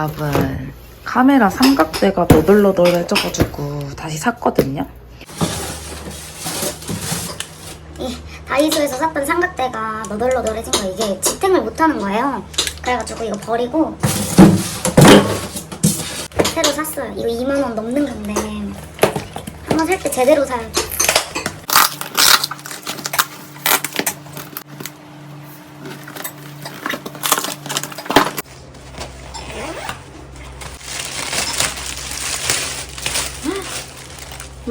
여러분 카메라 삼각대가 너덜너덜해져가지고 다시 샀거든요. 이 다이소에서 샀던 삼각대가 너덜너덜해진 거 이게 지탱을 못하는 거예요. 그래가지고 이거 버리고 새로 샀어요. 이거 2만 원 넘는 건데 한번 살 때 제대로 사야 돼.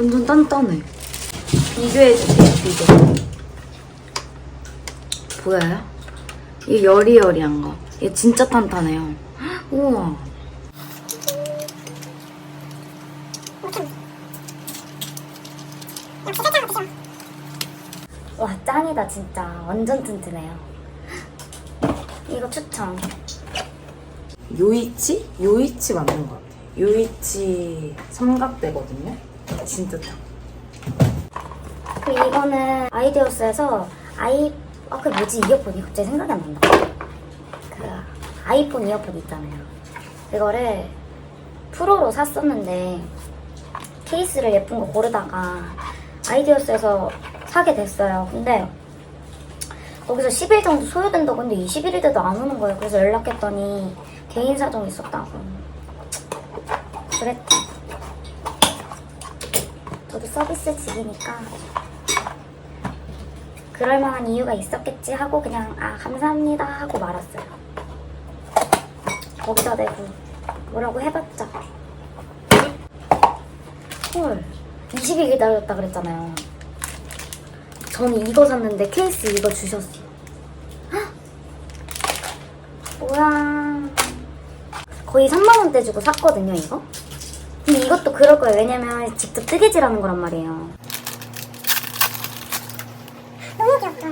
완전 단단해. 비교해주세요, 비교. 보여요? 이 여리여리한 거. 이게 진짜 탄탄해요. 우와. 와 짱이다 진짜 완전 튼튼해요. 이거 추천. 요이치? 요이치 맞는 것 같아요. 요이치 삼각대거든요. 진짜 딱. 그 이거는 아이디어스에서 아이 아 그 뭐지 이어폰이 갑자기 생각이 안 난다. 그 아이폰 이어폰 있잖아요. 그거를 프로로 샀었는데 케이스를 예쁜 거 고르다가 아이디어스에서 사게 됐어요. 근데 거기서 10일 정도 소요된다고 근데 21일 돼도 안 오는 거예요. 그래서 연락했더니 개인 사정이 있었다고. 그랬다. 저도 서비스직이니까 그럴 만한 이유가 있었겠지 하고 그냥 아 감사합니다 하고 말았어요. 거기다 대고 뭐라고 해봤자 헐 20일 기다렸다 그랬잖아요. 저는 이거 샀는데 케이스 이거 주셨어요. 헉! 뭐야 거의 3만 원대 주고 샀거든요 이거. 근데 이것도 그럴 거예요. 왜냐면 직접 뜨개질하는 거란 말이에요. 너무 귀엽다.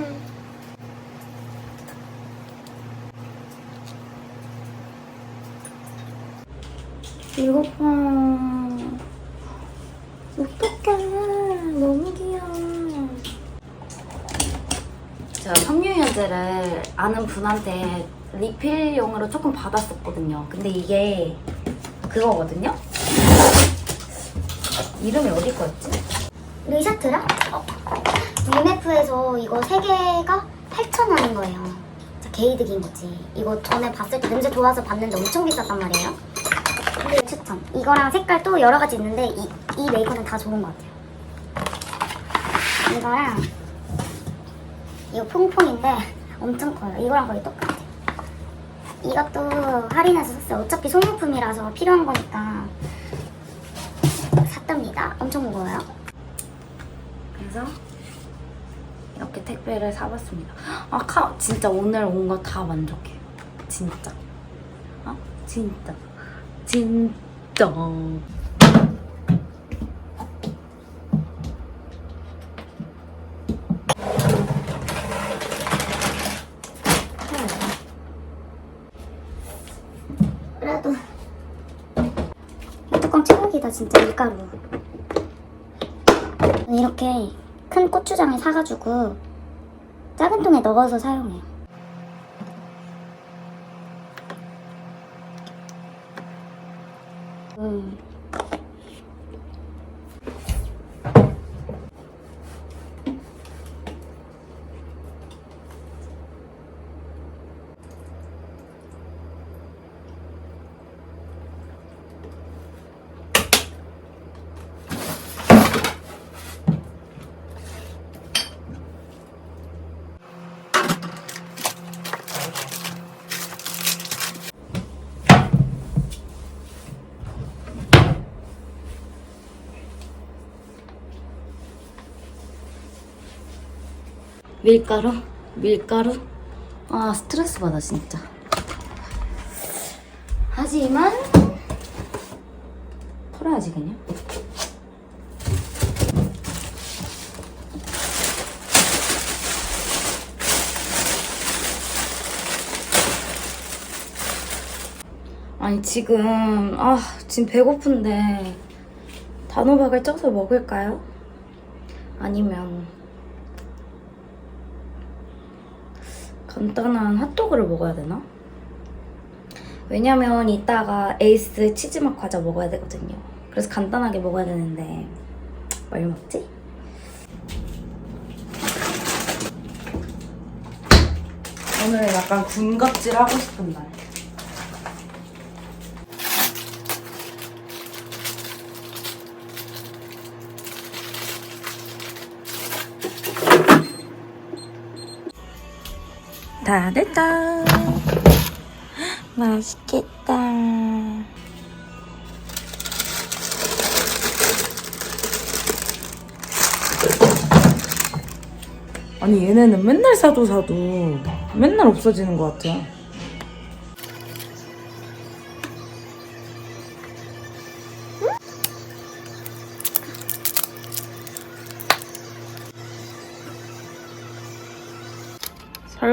이거 봐. 어떡해. 너무 귀여워. 제가 섬유유연제를 아는 분한테 리필용으로 조금 받았었거든요. 근데 이게 그거거든요? 이름이 어디 거였지? 리샤트라? 어. UMF에서 이거 3개가 8,000원 인 거예요. 진짜 개이득인 거지. 이거 전에 봤을 때 냄새 좋아서 봤는데 엄청 비쌌단 말이에요. 근데 추천. 이거랑 색깔 또 여러 가지 있는데 이, 이 메이커는 다 좋은 것 같아요. 이거랑 이거 퐁퐁인데 엄청 커요. 이거랑 거의 똑같아. 이것도 할인해서 샀어요. 어차피 소모품이라서 필요한 거니까 샀답니다. 엄청 무거워요. 그래서 이렇게 택배를 사봤습니다. 아, 카, 진짜 오늘 온 거 다 만족해요. 진짜. 아, 진짜. 진짜. 그래도 최악이다 진짜. 밀가루. 이렇게 큰 고추장을 사가지고 작은 통에 넣어서 사용해요 음. 밀가루? 밀가루? 아, 스트레스 받아, 진짜. 하지만, 털어야지, 그냥. 아니, 지금, 아, 지금 배고픈데, 단호박을 쪄서 먹을까요? 아니면, 간단한 핫도그를 먹어야 되나? 왜냐면 이따가 에이스 치즈맛 과자 먹어야 되거든요. 그래서 간단하게 먹어야 되는데 뭘 먹지? 오늘 약간 군것질 하고 싶은 날. 다 됐다. 맛있겠다. 아니 얘네는 맨날 사도 사도 맨날 없어지는 것 같아요.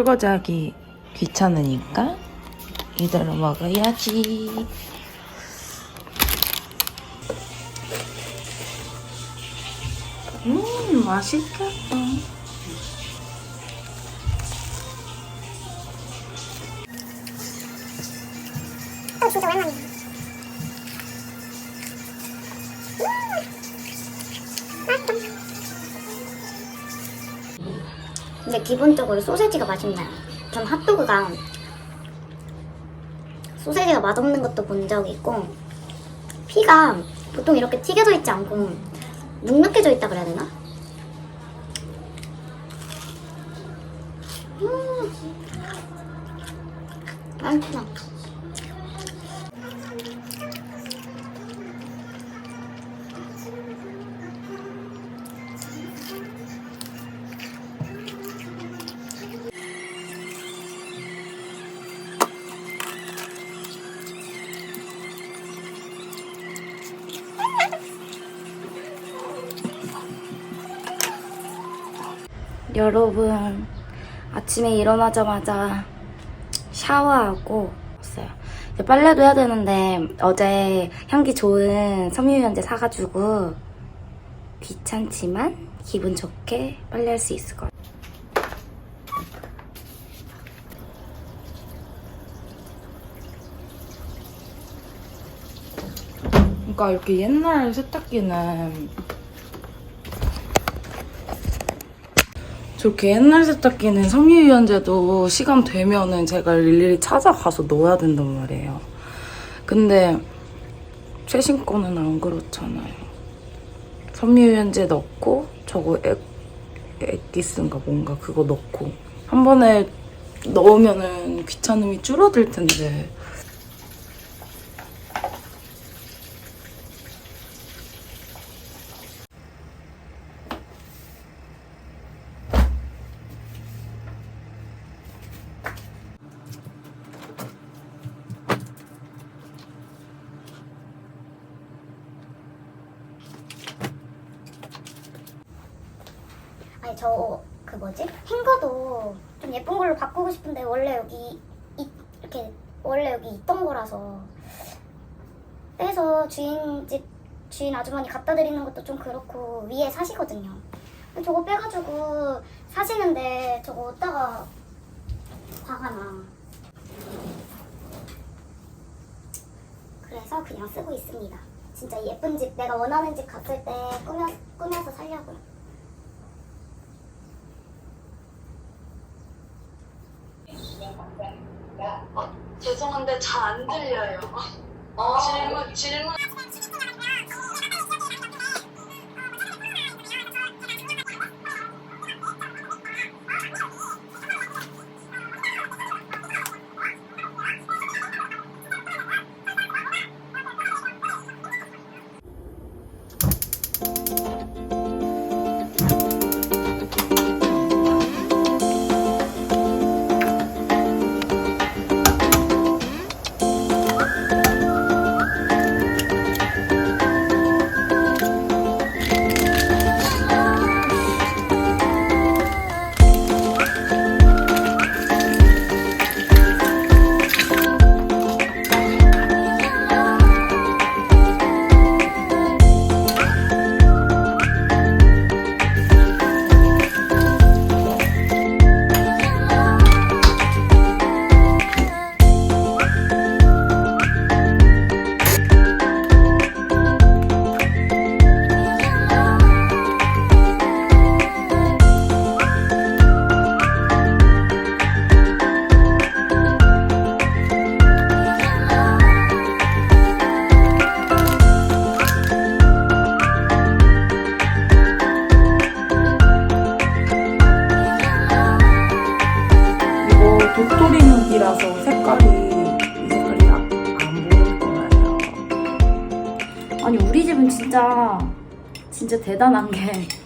설거지하기 귀찮으니까 이대로 먹어야지. 음, 맛있겠다. 어, 진짜 오랜만이야. 근데 기본적으로 소세지가 맛있나요? 전 핫도그가 소세지가 맛없는 것도 본 적이 있고 피가 보통 이렇게 튀겨져 있지 않고 눅눅해져 있다 그래야 되나? 음. 맛있다. 여러분 아침에 일어나자마자 샤워하고 왔어요. 이제 빨래도 해야 되는데 어제 향기 좋은 섬유유연제 사가지고 귀찮지만 기분 좋게 빨래할 수 있을 것 같아요. 그러니까 이렇게 옛날 세탁기는 저렇게 옛날 세탁기는 섬유유연제도 시간 되면은 제가 일일이 찾아가서 넣어야 된단 말이에요. 근데 최신 거는 안 그렇잖아요. 섬유유연제 넣고 저거 액, 액기스인가 뭔가 그거 넣고 한 번에 넣으면은 귀찮음이 줄어들 텐데 아니 저 그 뭐지 행거도 좀 예쁜 걸로 바꾸고 싶은데 원래 여기 이, 이렇게 원래 여기 있던 거라서 빼서 주인 집 주인 아주머니 갖다 드리는 것도 좀 그렇고 위에 사시거든요. 저거 빼가지고 사시는데 저거 어디다가 화가 나. 그래서 그냥 쓰고 있습니다. 진짜 예쁜 집 내가 원하는 집 갔을 때 꾸며 꾸며서 살려고요. 죄송한데 잘 안 들려요. 질문 질문 진짜 진짜 대단한 게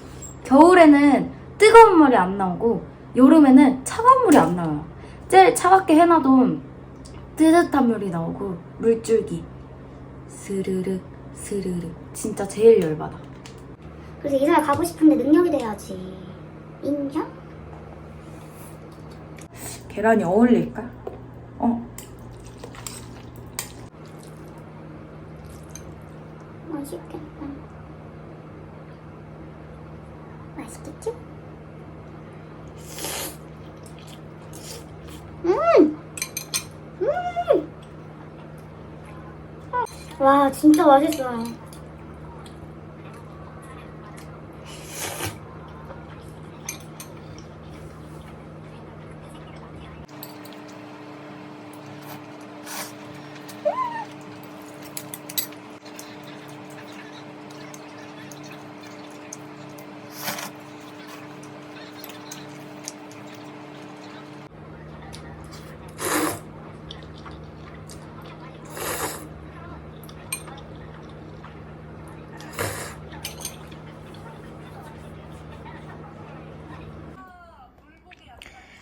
겨울에는 뜨거운 물이 안 나오고 여름에는 차가운 물이 안 나와요. 제일 차갑게 해놔도 뜨뜻한 물이 나오고 물줄기 스르륵 스르륵 진짜 제일 열받아. 그래서 이사를 가고 싶은데 능력이 돼야지. 인정? 계란이 어울릴까? 어, 맛있겠다. 맛있겠지? 와 진짜 맛있어요.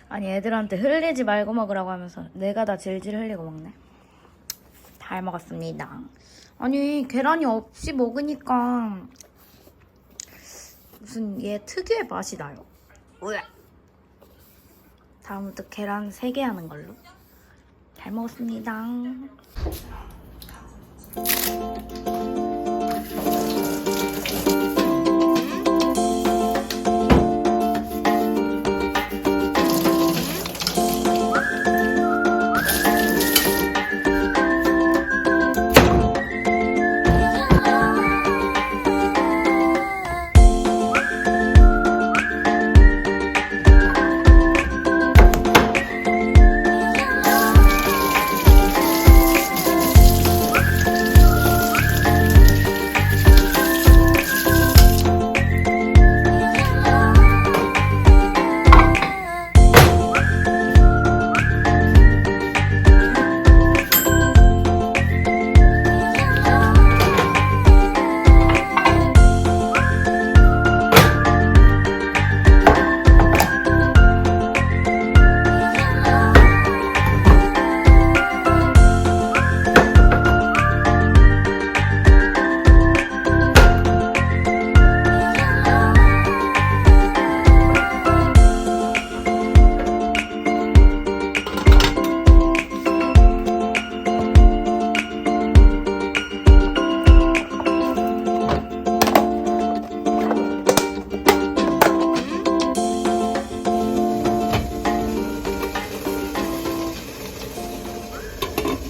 아니 애들한테 흘리지 말고 먹으라고 하면서 내가 다 질질 흘리고 먹네. 잘 먹었습니다. 아니 계란이 없이 먹으니까 무슨 얘 특유의 맛이 나요. 으악. 다음부터 계란 3개 하는 걸로. 잘 먹었습니다.